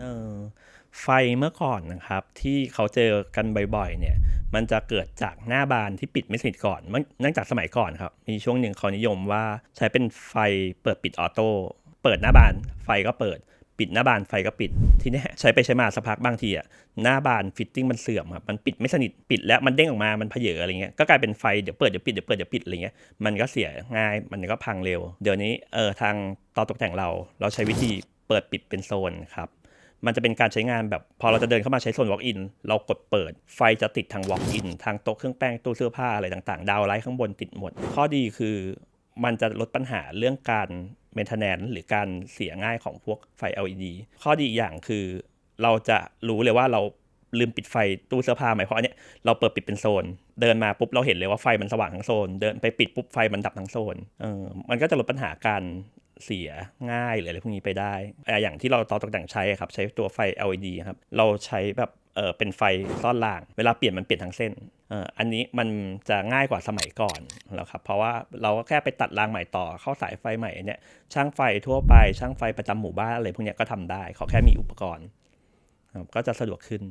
เออไฟเมื่อก่อนนะครับ ที่เขาเจอกันบ่อยๆ เนี่ย มันจะเกิดจากหน้าบานที่ปิดไม่สนิทก่อนเนื่องจากสมัยก่อนครับ มีช่วงหนึ่งเขานิยมว่าใช้เป็นไฟเปิดปิดออโต้เปิดหน้าบานไฟก็เปิด ปิดหน้าบานไฟก็ปิด ทีนี้ใช้ไปใช้มาสักพักบางทีอะหน้าบานฟิตติ้งมันเสื่อมครับมันปิดไม่สนิทปิดแล้วมันเด้งออกมามันเพเยออะไรเงี้ยก็กลายเป็นไฟเดี๋ยวเปิดเดี๋ยวปิดเดี๋ยวเปิดเดี๋ยวปิดอะไรเงี้ยมันก็เสียง่ายมันก็พังเร็ว เดี๋ยวนี้เออทางตอนตกแต่งเราเราใช้วิธีเปิดปิดเป็นโซนครับ มันจะเป็นการใช้งานแบบพอเราจะเดินเข้ามาใช้โซน walk in เรากดเปิด ไฟจะติดทาง walk in ทางโต๊ะเครื่องแป้งตู้เสื้อผ้าอะไรต่างๆ ดาวไลท์ข้างบนติดหมด ข้อดีคือมันจะลดปัญหาเรื่องการ maintenance หรือการเสียง่ายของพวกไฟ LED ข้อดีอีกอย่างคือ เราจะรู้เลยว่าเราลืมปิดไฟตู้เสื้อผ้าไหมเพราะอันเนี้ยเราเปิดปิดเป็นโซน เดินมาปุ๊บเราเห็นเลยว่าไฟมันสว่างทั้งโซน เดินไปปิดปุ๊บไฟมันดับทั้งโซนเออมันก็จะลดปัญหาการ เสียง่ายหรืออะไรพวกนี้ไปได้อย่างที่เราตอนตกแต่งใช้ครับใช้ตัวไฟ LED ครับเราใช้แบบเออเป็นไฟซ่อนล่าง เวลาเปลี่ยนมันเปลี่ยนทั้งเส้นเอออันนี้มันจะง่ายกว่าสมัยก่อนแล้วครับเพราะว่าเราก็แค่ไปตัดรางใหม่ต่อเข้าสายไฟใหม่เนี่ยช่างไฟทั่วไปช่างไฟประจำหมู่บ้านอะไรพวกนี้ก็ทำได้เขาแค่มีอุปกรณ์ก็จะสะดวกขึ้น